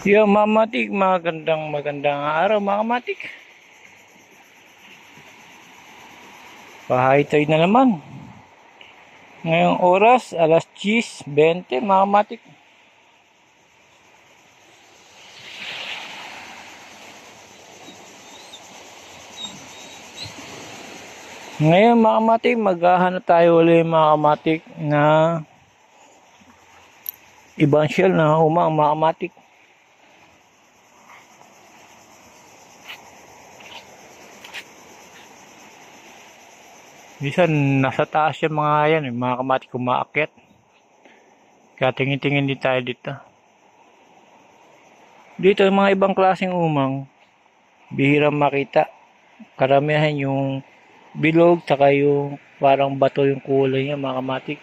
Yo, mamatik, magandang magandang araw, mga matik. Tayo na naman. Ngayong oras, alas 10.20, mga matik. Ngayon, mga matik, maghahanap tayo ulit, mga matik, na ibang shell na umang, mga matik. Minsan, nasa taas yung mga yan, yung mga kamati kumaakyat. Kaya tingin-tingin din tayo dito. Dito, yung mga ibang klaseng umang, bihirang makita. Karamihan yung bilog, tsaka yung parang bato yung kulay niya, mga kamatik.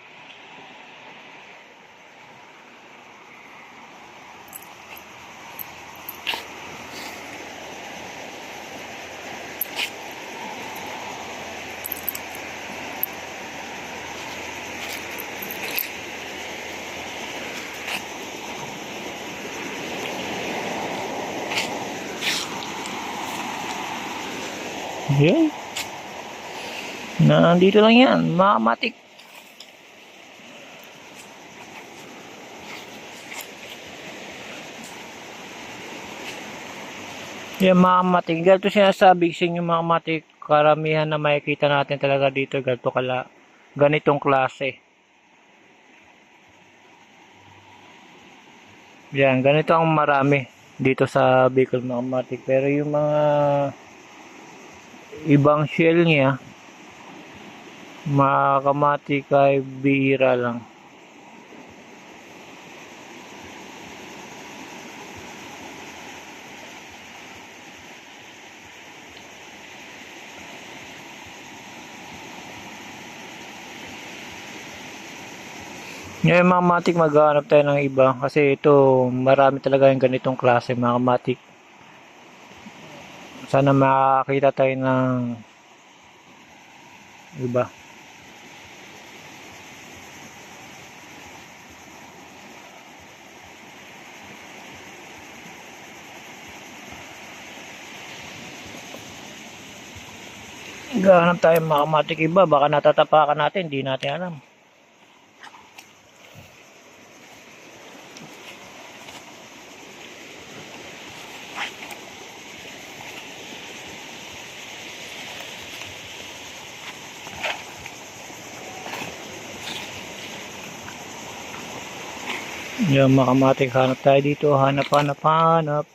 Yan. Nandito lang yan, mga kamatik. Yan mga kamatik. Ganito sinasabi sa inyo mga kamatik. Karamihan na makikita natin talaga dito. Ganito kala, ganitong klase. Yan, ganito ang marami dito sa Bicol mga kamatik. Pero yung mga ibang shell niya, mga kamatik ay bihira lang. Ngayon mga matik maghahanap tayo ng iba kasi ito marami talaga yung ganitong klase mga matik. Sana makakita tayo ng iba. Gahanap tayo mga iba, baka natatapakan natin, hindi natin alam. Yan mga kamatik, hanap tayo dito, hanap, hanap, hanap.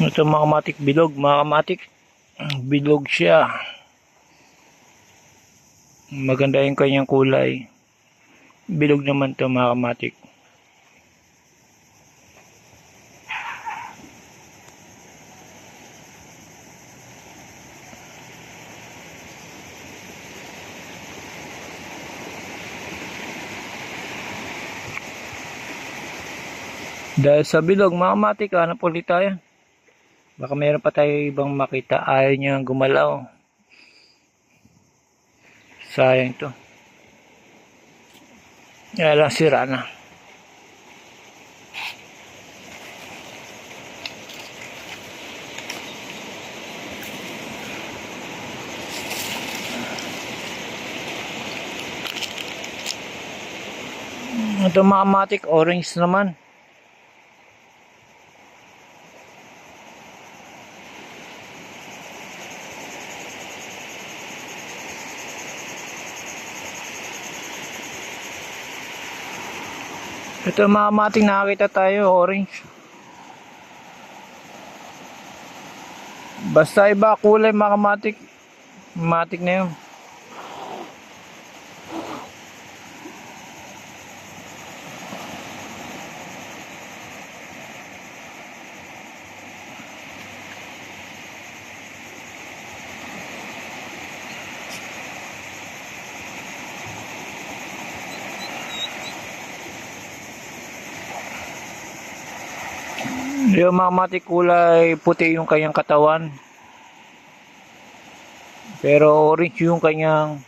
Ito mga kamatik bilog, mga kamatik. Bilog siya. Maganda yung kanyang kulay. Bilog naman to mga kamatik. Dahil sa bilog, mga kamatik, hanap ulit tayo. Baka meron pa tayo ibang makita. Ayaw niya gumalaw. Sayang to. Kaya lang sira na. Matik, orange naman. Ito mga mating nakakita tayo, orange. Basta iba kulay mga matik. Matik na yun. Yung mga matik kulay puti yung kanyang katawan. Pero orange yung kanyang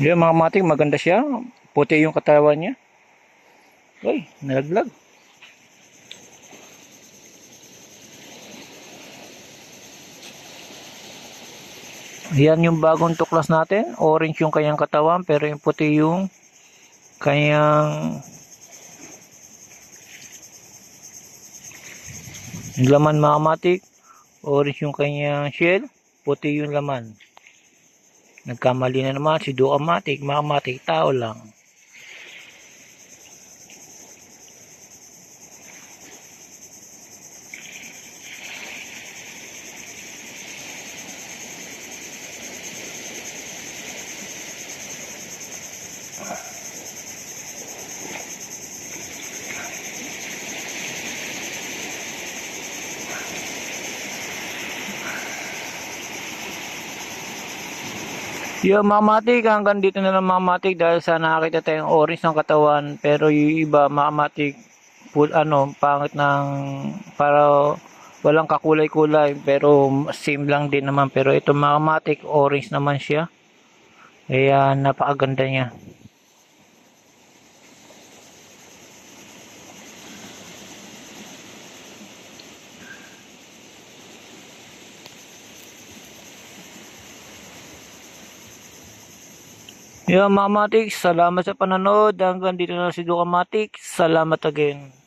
Yung mga matik maganda siya. Puti yung katawan niya. Uy, nalaglag. Yan yung bagong tuklas natin. Orange yung kanyang katawan pero yung puti yung kanyang laman mga matik. Orange yung kanyang shell. Puti yung laman. Nagkamali na naman si Duamatic. Mga matik tao lang. Yung mga matik, hanggang dito na lang mga matik dahil sa nakakita tayong orange ng katawan. Pero yung iba mga matik full ano, pangit ng para walang kakulay-kulay. Pero same lang din naman. Pero ito mga matik orange naman siya. Kaya napakaganda niya Mga matik, salamat sa panonood. Hanggang dito na si Duka. Salamat again.